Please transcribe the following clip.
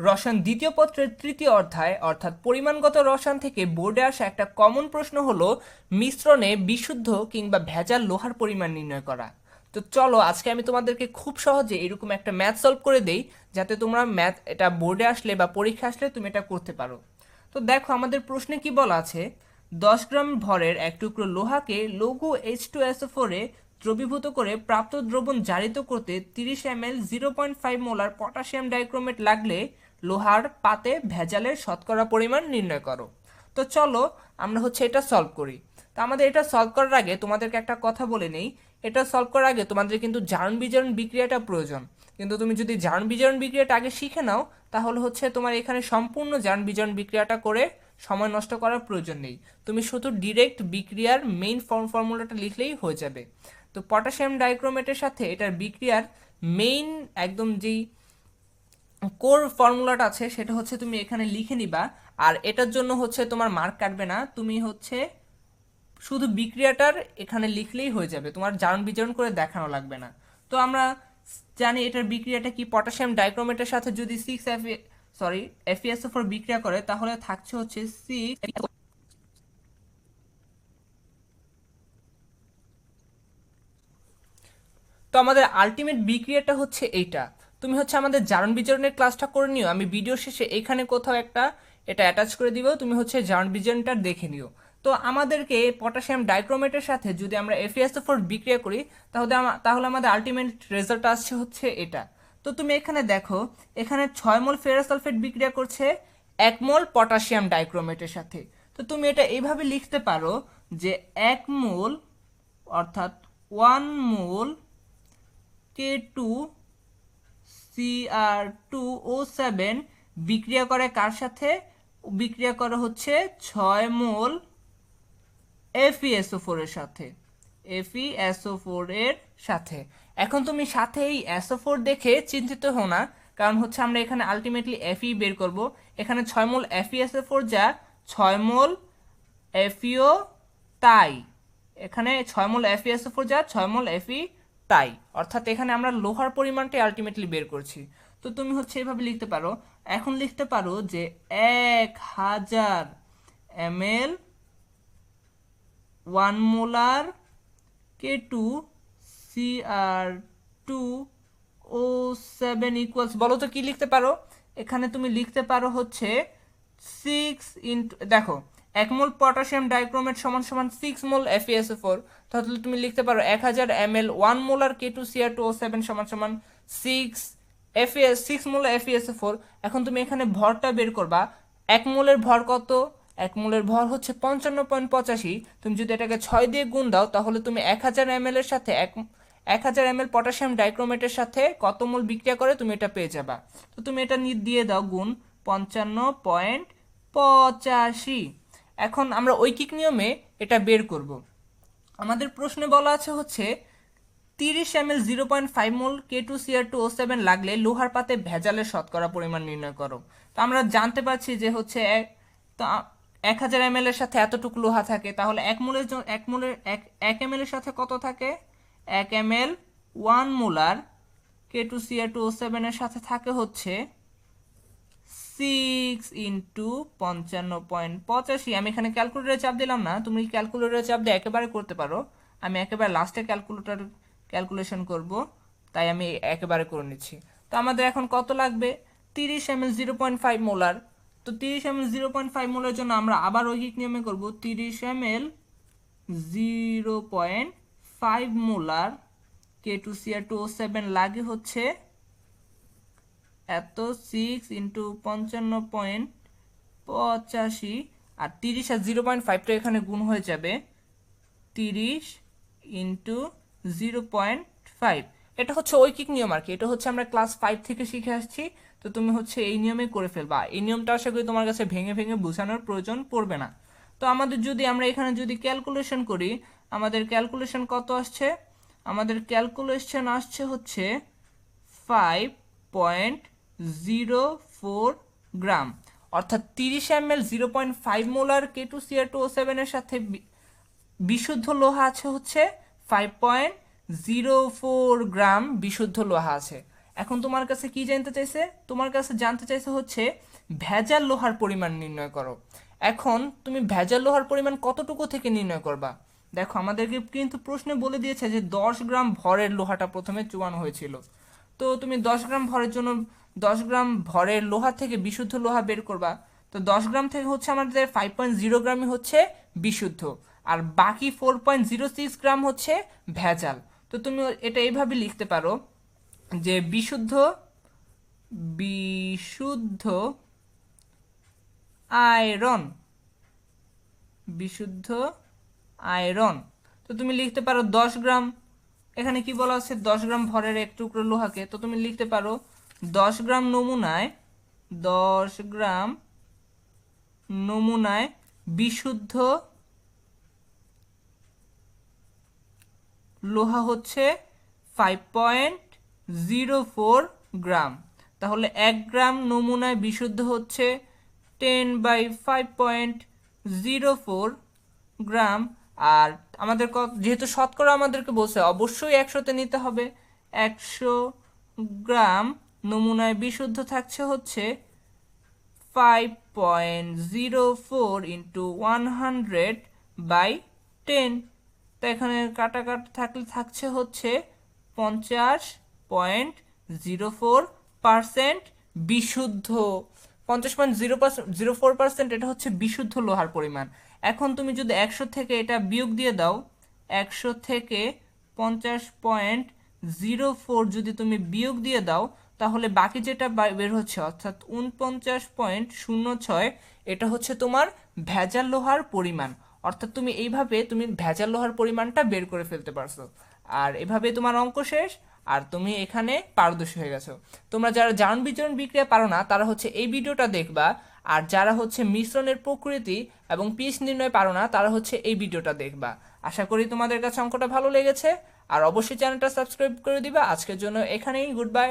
রসায়ন দ্বিতীয় পত্রের তৃতীয় অধ্যায়, অর্থাৎ পরিমাণগত রসায়ন থেকে বোর্ডে আসা একটা কমন প্রশ্ন হলো, মিশ্রণে বিশুদ্ধ কিংবা ভেজাল লোহার পরিমাণ নির্ণয় করা। তো চলো, আজকে আমি তোমাদেরকে খুব সহজে এরকম একটা ম্যাথ সলভ করে দেই, যাতে তোমরা ম্যাথ এটা বোর্ডে আসলে বা পরীক্ষা আসলে তুমি এটা করতে পারো। তো দেখো, আমাদের প্রশ্নে কি বলা আছে? দশ গ্রাম ভরের এক টুকরো লোহাকে লঘু এইচ টু এস ফোরে দ্রবীভূত করে প্রাপ্ত দ্রবণ জারিত করতে তিরিশ M L zero point five molar potassium dichromate লাগলে লোহার পাতে ভেজালের শতকরা পরিমাণ নির্ণয় করো। তো চলো, আমরা হচ্ছে এটা সলভ করি। তো আমাদের এটা সলভ করার আগে তোমাদেরকে একটা কথা বলে নেই। এটা সলভ করার আগে তোমাদের কিন্তু জারণ বিজারণ বিক্রিয়াটা প্রয়োজন। কিন্তু তুমি যদি জারণ বিজারণ বিক্রিয়াটা আগে শিখে নাও, তাহলে হচ্ছে তোমার এখানে সম্পূর্ণ জারণ বিজারণ বিক্রিয়াটা করে সময় নষ্ট করার প্রয়োজন নেই। তুমি শুধু ডিরেক্ট বিক্রিয়ার মেইন ফর্ম ফর্মুলাটা লিখলেই হয়ে যাবে। তো পটাশিয়াম ডাইক্রোমেটের সাথে এটার বিক্রিয়ার মেইন একদম যেই কোর ফর্মুলাটা আছে, সেটা হচ্ছে তুমি এখানে লিখে নিবা, আর এটার জন্য হচ্ছে তোমার মার্ক কাটবে না, তুমি হচ্ছে শুধু বিক্রিয়াটার এখানে লিখলেই হয়ে যাবে, তোমার জারণ বিজারণ করে দেখানো লাগবে না। তো আমরা জানি এটার বিক্রিয়াটা কি, পটাশিয়াম ডাইক্রোমেটের সাথে যদি six F sorry FeSO four বিক্রিয়া করে, তাহলে থাকছে হচ্ছে সিক্স তো আমাদের আলটিমেট বিক্রিয়াটা হচ্ছে এইটা। তুমি হচ্ছে আমাদের জারণ বিজারণের ক্লাসটা করে নিও। আমি ভিডিও শেষে এখানে কোথাও একটা এটা অ্যাটাচ করে দিব। তুমি হচ্ছে জারণ বিজারণটা দেখে নিও। তো আমাদেরকে পটাশিয়াম ডাইক্রোমেটের সাথে যদি আমরা এফিএসও ফোর বিক্রিয়া করি, তাহলে তাহলে আমাদের আলটিমেট রেজাল্ট আসছে হচ্ছে এটা। তো তুমি এখানে দেখো, এখানে ছয় মোল ফেরাসালফেট বিক্রিয়া করছে এক মোল পটাশিয়াম ডাইক্রোমেটের সাথে। তো তুমি এটা এইভাবে লিখতে পারো যে এক মোল অর্থাৎ one mole K two CR two O seven বিক্রিয়া করে কার সাথে? বিক্রিয়া করে হচ্ছে ছয় মোল এফইএসও ফোর এর সাথে। এফইএসও ফোর এর সাথে। এখন তুমি সাথে এই এসও ফোর দেখে চিন্তিত হও না, কারণ হচ্ছে আমরা এখানে আলটিমেটলি এফই বের করব। এখানে ছয় মোল এফইএসও ফোর যা ছয় মোল এফইও তাই। এখানে ছয় মোল এফইএসও ফোর যা ছয় মোল এফই তাই। অর্থাৎ এখানে আমরা লোহার পরিমাণটাই আলটিমেটলি বের করছি। তো তুমি হচ্ছে এভাবে লিখতে পারো। এখন লিখতে পারো যে এক হাজার M L one molar K two C R two O seven equals বলো তো কি লিখতে পারো? এখানে তুমি লিখতে পারো হচ্ছে সিক্স ইন্টু দেখো এক মোল পটাশিয়াম ডাইক্রোমেট সমান সমান সিক্স মোল এফিএসও ফোর তাহলে তুমি লিখতে পারো এক হাজার এম এল ওয়ান মোল আর K two C R two O seven সমান সমান six FeS six mole FeSO four এখন তুমি এখানে ভরটা বের করবা। এক মোলের ভর কত? এক মোলের ভর হচ্ছে পঞ্চান্ন পয়েন্ট পঁচাশি। তুমি যদি এটাকে ছয় দিয়ে গুণ দাও, তাহলে তুমি এক হাজার এম এর সাথে এক এক হাজার এম এল পটাশিয়াম ডাইক্রোমেটের সাথে কত মোল বিক্রিয়া করে তুমি এটা পেয়ে যাবা। তো তুমি এটা দিয়ে দাও গুণ পঞ্চান্ন পয়েন্ট পঁচাশি। এখন আমরা ঐকিক নিয়মে এটা বের করব। আমাদের প্রশ্নে বলা আছে হচ্ছে, তিরিশ M L zero point five mole K two CR two O seven লাগলে লোহার পাতে ভেজালের শতকরা পরিমাণ নির্ণয় করো। তো আমরা জানতে পারছি যে হচ্ছে এক, তো এক হাজার এম এর সাথে এতটুকু লোহা থাকে, তাহলে এক মোলের এক মোলের, এক এক এম এর সাথে কত থাকে? এক M L one molar K two CR two O সেভেনের সাথে থাকে হচ্ছে সিক্স ইন্টু পঞ্চান্ন পয়েন্ট পঁচাশি। আমি এখানে ক্যালকুলেটরে চাপ দিলাম না। তুমি ক্যালকুলেটরে চাপ দিয়ে একেবারে করতে পারো। আমি একেবারে লাস্টে ক্যালকুলেটার ক্যালকুলেশন করব। তাই আমি একেবারে করে নিচ্ছি। তো আমাদের এখন কত লাগবে? তিরিশ M L zero point five molar তো তিরিশ M L zero point five molar জন্য আমরা আবার ঐকিক নিয়মে করব। তিরিশ M L zero point five molar K two C R two O seven লাগে হচ্ছে এত সিক্স ইন্টু পঞ্চান্ন পয়েন্ট পঁচাশি, আর তিরিশ আর জিরো পয়েন্ট ফাইভটা এখানে গুণ হয়ে যাবে তিরিশ ইন্টু জিরো পয়েন্ট ফাইভ এটা হচ্ছে ঐকিক নিয়ম আর কি। এটা হচ্ছে আমরা ক্লাস ফাইভ থেকে শিখে আসছি। তো তুমি হচ্ছে এই নিয়মে করে ফেলবা। এই নিয়মটা আশা করি তোমার কাছে ভেঙে ভেঙে বোঝানোর প্রয়োজন পড়বে না। তো আমাদের যদি আমরা এখানে যদি ক্যালকুলেশন করি, আমাদের ক্যালকুলেশন কত আসছে? আমাদের ক্যালকুলেশন আসছে হচ্ছে five point zero four gram অর্থাৎ তিরিশ M L zero point five molar K two CR two O সেভেনের সাথে বিশুদ্ধ লোহা আছে হচ্ছে five point zero four gram বিশুদ্ধ লোহা আছে। এখন তোমার কাছে কি জানতে চাইছে? তোমার কাছে জানতে চাইছে হচ্ছে ভেজাল লোহার পরিমাণ নির্ণয় করো। এখন তুমি ভেজাল লোহার পরিমাণ কতটুকু থেকে নির্ণয় করবা? দেখো, আমাদেরকে কিন্তু প্রশ্নে বলে দিয়েছে যে দশ গ্রাম ভরের লোহাটা প্রথমে চুয়ানো হয়েছিল। তো তুমি দশ গ্রাম ভরের জন্য দশ গ্রাম ভরের লোহা থেকে বিশুদ্ধ লোহা বের করবা। তো দশ গ্রাম থেকে হচ্ছে আমাদের ফাইভ পয়েন্ট জিরো গ্রামই হচ্ছে বিশুদ্ধ। আর বাকি four point zero six gram হচ্ছে ভেজাল। তো তুমি এটা এইভাবে লিখতে পারো যে বিশুদ্ধ বিশুদ্ধ আয়রন বিশুদ্ধ আয়রন। তো তুমি লিখতে পারো দশ গ্রাম এখানে কি বলা আছে? দশ গ্রাম ভরের এক টুকরো লোহাকে। তো তুমি লিখতে পারো, দশ গ্রাম নমুনায়, দশ গ্রাম নমুনায় বিশুদ্ধ লোহা হচ্ছে five point zero four gram. তাহলে এক গ্রাম নমুনায় বিশুদ্ধ হচ্ছে ten by five point zero four gram. আর আমাদের ক- যেহেতু শতকরা আমাদেরকে বলছে, অবশ্যই একশোতে নিতে হবে। একশো গ্রাম নমুনায় বিশুদ্ধ থাকছে হচ্ছে five point zero four into one hundred by ten তো এখানে কাটা কাটা থাকলে থাকছে হচ্ছে পঞ্চাশ পয়েন্ট জিরো ফোর পার্সেন্ট বিশুদ্ধ। পঞ্চাশ point zero percent zero four percent এটা হচ্ছে বিশুদ্ধ লোহার পরিমাণ। এখন তুমি যদি একশো থেকে এটা বিয়োগ দিয়ে দাও, একশো থেকে পঞ্চাশ পয়েন্ট জিরো ফোর যদি তুমি বিয়োগ দিয়ে দাও, তাহলে বাকি যেটা বের হচ্ছে, অর্থাৎ উনপঞ্চাশ পয়েন্ট শূন্য ছয়, এটা হচ্ছে তোমার ভেজাল লোহার পরিমাণ। অর্থাৎ তুমি এইভাবে তুমি ভেজাল লোহার পরিমাণটা বের করে ফেলতে পারছ। আর এভাবে তোমার অঙ্ক শেষ। আর তুমি এখানে পারদর্শী হয়ে গেছো। তোমরা যারা জারণ বিচরণ বিক্রিয়া পারো না, তারা হচ্ছে এই ভিডিওটা দেখবা, আর যারা হচ্ছে মিশ্রণের প্রকৃতি এবং পিস নির্ণয় পারো না, তারা হচ্ছে এই ভিডিওটা দেখবা। আশা করি তোমাদের কাছে অঙ্কটা ভালো লেগেছে, আর অবশ্যই চ্যানেলটা সাবস্ক্রাইব করে দিবা। আজকের জন্য এখানেই, গুড বাই।